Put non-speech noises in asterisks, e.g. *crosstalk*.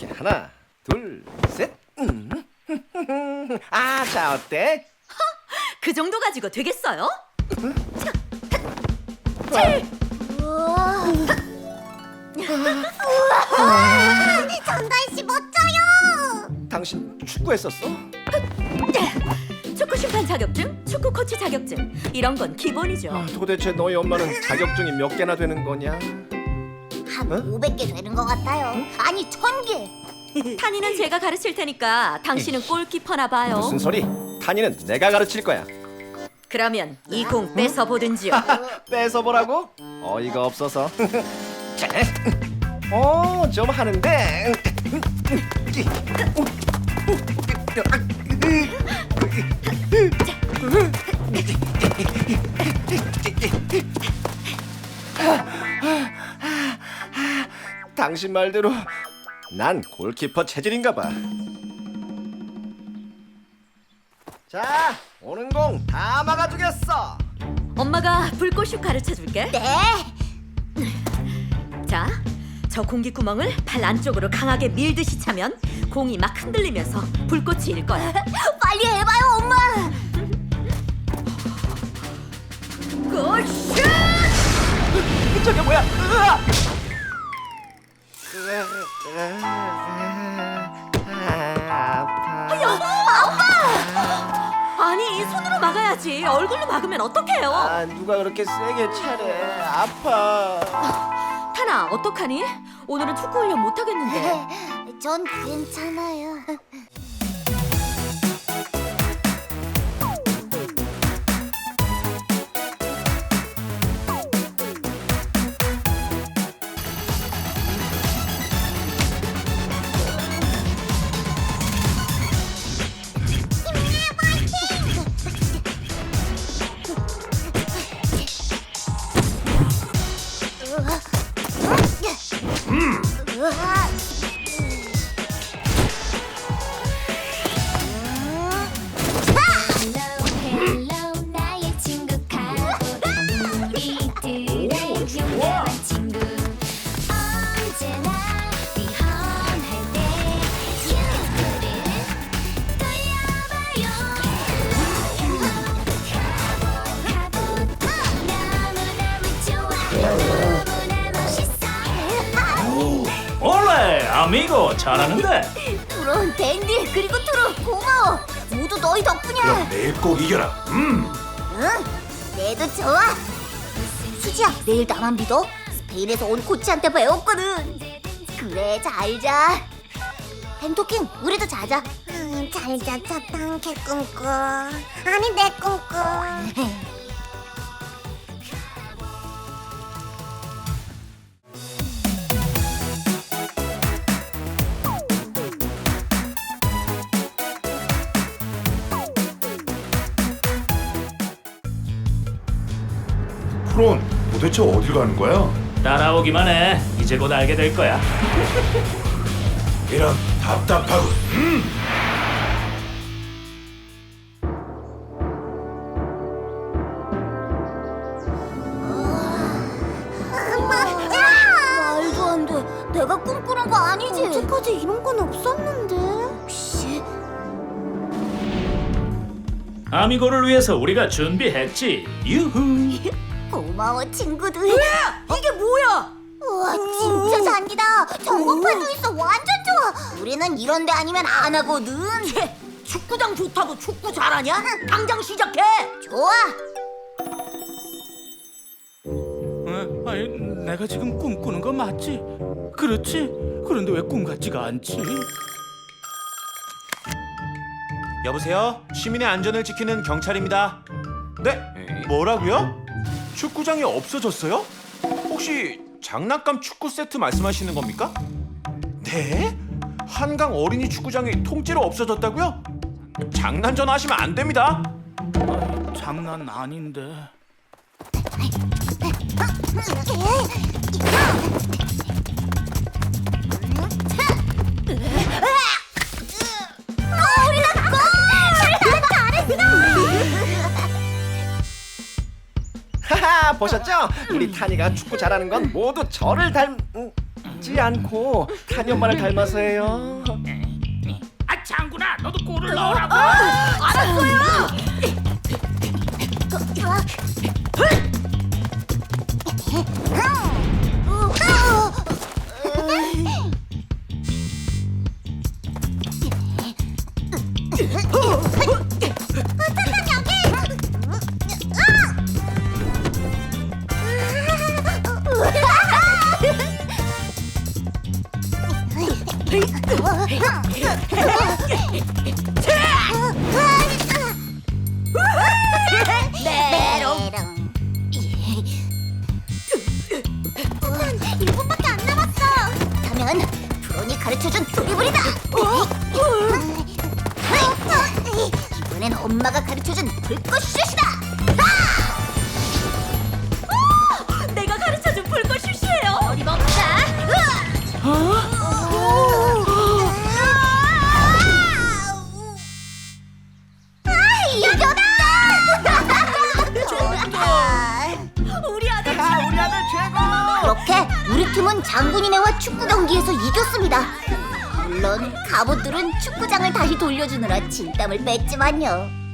이렇게 하나, 둘, 셋. 음. *laughs* 아 자 어때? 그 정도 가지고 되겠어요? 우와. 우와. 정다희 씨 멋져요. 당신 축구했었어? 축구 심판 자격증, 축구 코치 자격증 이런 건 기본이죠. 아, 도대체 너희 엄마는 자격증이 몇 개나 되는 거냐? 한 어? 500개 되는 것 같아요. 아니 1000개. 탄이는 *laughs* 제가 가르칠 테니까 당신은 골키퍼나 봐요. 무슨 소리? 탄이는 내가 가르칠 거야. 그러면 이 공 뺏어 보든지요. *laughs* 뺏어 보라고? 어이가 없어서. *laughs* 자, 어, 좀 하는데. 당신 말대로 난 골키퍼 체질인가 봐. 자, 오는 공 다 막아주겠어. 엄마가 불꽃슛 가르쳐 줄게. 네. 자, 저 공기 구멍을 발 안쪽으로 강하게 밀듯이 차면 공이 막 흔들리면서 불꽃이 일 거야. *laughs* 빨리 해봐요 엄마. 골슛! 저게 뭐야? 으아! 아파. 아니 손으로 막아야지. 얼굴로 막으면 어떡해요? 아, 누가 그렇게 세게 차래? 아파. 타나 어떡하니? 오늘은 축구 훈련 못 하겠는데. *laughs* 전 괜찮아요. 아미고 잘하는데 트론, 댄디, 그리고 트론 고마워. 모두 너희 덕분이야. 내일 꼭 이겨라 음 응, 내도 좋아. 수지야, 내일 나만 믿어. 스페인에서 온 코치한테 배웠거든. 그래, 잘 자. 벤토킹, 우리도 자자. 음, 잘 자, 차탕 개꿈꾸. 아니, 내 꿈꾸. *laughs* 프론 도대체 어딜 가는 거야? 따라오기만 해 이제 곧 알게 될 거야 이런 답답하고 말도 안 돼. 내가 꿈꾸는 거 아니지? 언제까지 이런 건 없었는데. 혹시 아미고를 위해서 우리가 준비했지 유후 *laughs* 고마워 친구들. 이게 뭐야? 우와 진짜 잔디다. 전공판도 있어. 완전 좋아. 우리는 이런 데 아니면 안 하거든. 축구장 좋다고 축구 잘하냐? 당장 시작해. 좋아. 어? 아니 내가 지금 꿈꾸는 거 맞지? 그렇지? 그런데 왜 꿈 같지가 않지? 여보세요? 시민의 안전을 지키는 경찰입니다. 네? 뭐라고요? 축구장이 없어졌어요? 혹시 장난감 축구 세트 말씀하시는 겁니까? 네? 한강 어린이 축구장이 통째로 없어졌다고요? 장난 전화하시면 안 됩니다. 장난 아닌데. 하하 보셨죠? 우리 타니가 축구 잘하는 건 모두 저를 닮. 음, 닮지 않고 탄현만을 닮아서예요. 아 장군아 너도 골을 넣으라고 메롱. 1분밖에 안 남았어. 그렇다면 프론이 가르쳐준 드리블이다. 이번엔 엄마가 가르쳐준 불꽃 슛이다. 팀은 장군이네와 축구 경기에서 이겼습니다. 물론 갑옷들은 축구장을 다시 돌려주느라 진땀을 뺐지만요.